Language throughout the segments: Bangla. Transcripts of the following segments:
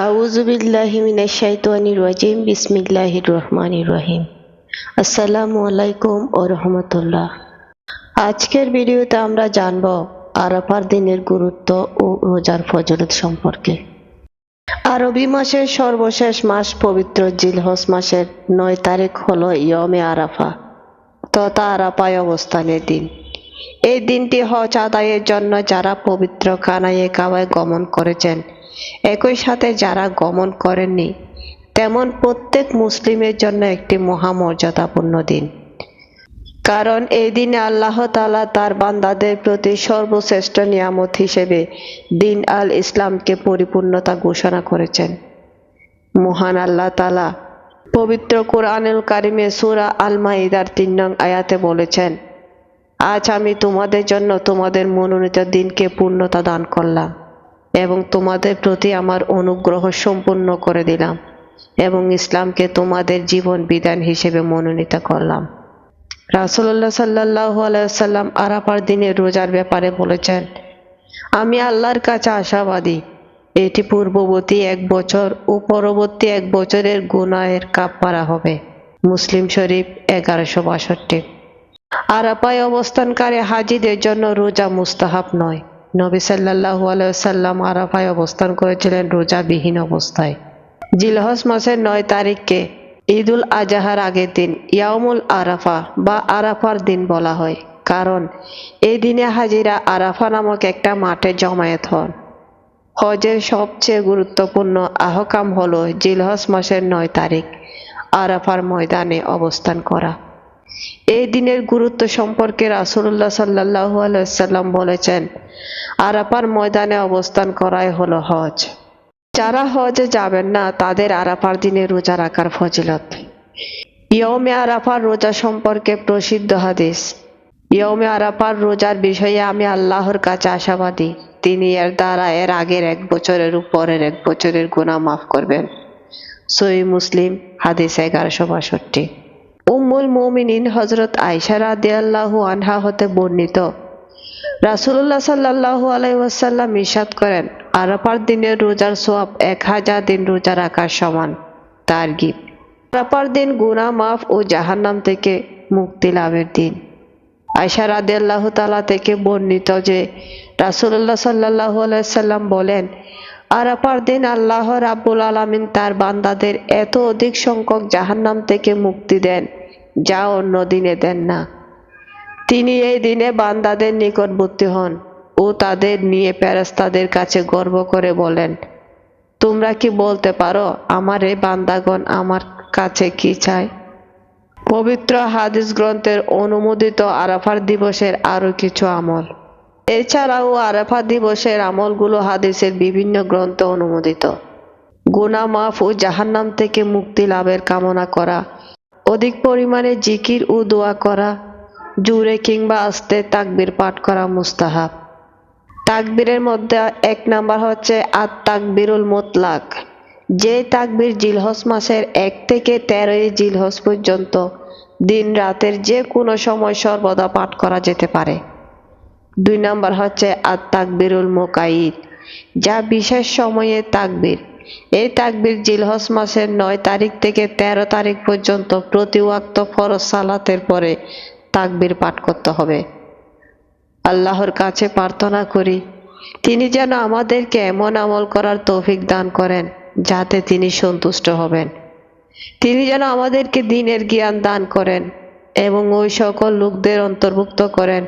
আউযু বিল্লাহি মিনাশ বিসমিল্লাহির রহমানির রহিম। আসসালামু আলাইকুম ও রহমতুল্লাহ। আজকের ভিডিওতে আমরা জানব আরাফার দিনের গুরুত্ব ও রোজার ফজলত সম্পর্কে। আরবি মাসের সর্বশেষ মাস পবিত্র জিলহজ মাসের নয় তারিখ হলো ইয়মে আরাফা, তথা আরাফায় অবস্থানের দিন। এই দিনটি হজ আদায়ের জন্য যারা পবিত্র কানায়ে কাবায় গমন করেছেন একই সাথে যারা গমন করেননি, তেমন প্রত্যেক মুসলিমের জন্য একটি মহামর্যাদাপূর্ণ দিন। কারণ এই দিনে আল্লাহ তাআলা তার বান্দাদের প্রতি সর্বশ্রেষ্ঠ নিয়ামত হিসেবে দিন আল ইসলামকে পরিপূর্ণতা ঘোষণা করেছেন। মহান আল্লাহ তালা পবিত্র কোরআনুল কারিমে সুরা আল মাইদার তিন নং আয়াতে বলেছেন, আজ আমি তোমাদের জন্য তোমাদের মনোনীত দিনকে পূর্ণতা দান করলাম। এবং তোমাদের প্রতি আমার অনুগ্রহ সম্পূর্ণ করে দিলাম এবং ইসলামকে তোমাদের জীবন বিধান হিসেবে মনোনীত করলাম। রাসুল্লাহ সাল্লাহ আলাইসাল্লাম আরাফার দিনে রোজার ব্যাপারে বলেছেন, আমি আল্লাহর কাছে আশাবাদী। এটি পূর্ববর্তী এক বছর ও পরবর্তী এক বছরের গুনাহের কাপড়া হবে। মুসলিম শরীফ এগারোশো বাষট্টি। আরাপায় অবস্থানকারী হাজিদের জন্য রোজা মুস্তাহাব নয়। নবী সাল্লাহু আলাইসাল্লাম আরাফায় অবস্থান করেছিলেন রোজাবিহীন অবস্থায়। জিলহজ মাসের নয় তারিখকে ঈদুল আজাহার আগের দিন ইয়ামুল আরাফা বা আরাফার দিন বলা হয়। কারণ এই দিনে হাজিরা আরাফা নামক একটা মাঠে জমায়েত হন। হজের সবচেয়ে গুরুত্বপূর্ণ আহকাম হলো জিলহজ মাসের নয় তারিখ আরাফার ময়দানে অবস্থান করা। এই দিনের গুরুত্ব সম্পর্কে রাসুল্লাহ সাল্লাহ আলাইসাল্লাম বলেছেন, আরাফার ময়দানে অবস্থান করাই হলো হজ। যারা হজে যাবেন না, তাদের আরাফার দিনে রোজা রাখার ফজিলত। ইয়মে আরাফার রোজা সম্পর্কে প্রসিদ্ধ হাদিস। ইয়মে আরাফার রোজার বিষয়ে আমি আল্লাহর কাছে আশাবাদী। তিনি এর দ্বারা এর আগের এক বছরের উপরের এক বছরের গুণা মাফ করবেন। সই মুসলিম, হাদিস এগারোশো বাষট্টি। উম্মুল মুমিনিন হজরত আয়সা রাদিয়াল্লাহু আনহা হতে বর্ণিত। রাসুল্লাহ সাল্লাহু আলাইসাল্লাম ইসাদ করেন, আরাফার দিনের রোজার সোয়াব এক হাজার দিন রোজা রাখার সমান, তার গিপ আরাফার দিন গুনা মাফ ও জাহান্নাম থেকে মুক্তি লাভের দিন। আয়সা রাদিয়াল্লাহু তালা থেকে বর্ণিত যে রাসুল্লাহ সাল্লাহু আলাইসাল্লাম বলেন আরাফার দিন আল্লাহ রাব্বুল আলমিন তার বান্দাদের এত অধিক সংখ্যক জাহান্নাম থেকে মুক্তি দেন, যা অন্য দিনে দেন না। তিনি এই দিনে বান্দাদের নিকটবর্তী হন ও তাদের নিয়ে প্যারাস্তাদের কাছে গর্ব করে বলেন, তোমরা কি বলতে পারো আমার এই বান্দাগণ আমার কাছে কি চায়? পবিত্র হাদিস গ্রন্থের অনুমোদিত আরাফার দিবসের আরও কিছু আমল। এছাড়াও আরাফা দিবসের আমলগুলো হাদিসের বিভিন্ন গ্রন্থ অনুমোদিত। গুনা মাফ ও জাহান্নাম থেকে মুক্তি লাভের কামনা করা। অধিক পরিমাণে জিকির ও দোয়া করা। জুড়ে কিংবা আস্তে তাকবির পাঠ করা মুস্তাহাব। তাকবীরের মধ্যে এক নাম্বার হচ্ছে আত তাকবিরুল মোতলাক। যে তাকবির জিলহস মাসের এক থেকে তেরোই জিলহস পর্যন্ত দিন রাতের যে কোনো সময় সর্বদা পাঠ করা যেতে পারে। দুই নাম্বার হচ্ছে আত তাকবিরুল মোকাইদ, যা বিশেষ সময়ে তাকবির। এই তাকবির জিলহস মাসের নয় তারিখ থেকে ১৩ তারিখ পর্যন্ত প্রতি ওয়াক্ত ফরজ সালাতের পরে তাকবির পাঠ করতে হবে। আল্লাহর কাছে প্রার্থনা করি, তিনি যেন আমাদেরকে এমন আমল করার তৌফিক দান করেন, যাতে তিনি সন্তুষ্ট হবেন। তিনি যেন আমাদেরকে দিনের জ্ঞান দান করেন এবং ওই সকল লোকদের অন্তর্ভুক্ত করেন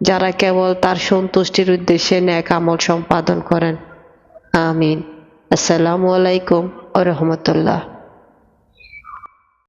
যারা কেবল তার সন্তুষ্টির উদ্দেশ্যে ন্যাক আমল সম্পাদন করেন। আমিন। আসসালামু আলাইকুম ও রহমতুল্লাহ।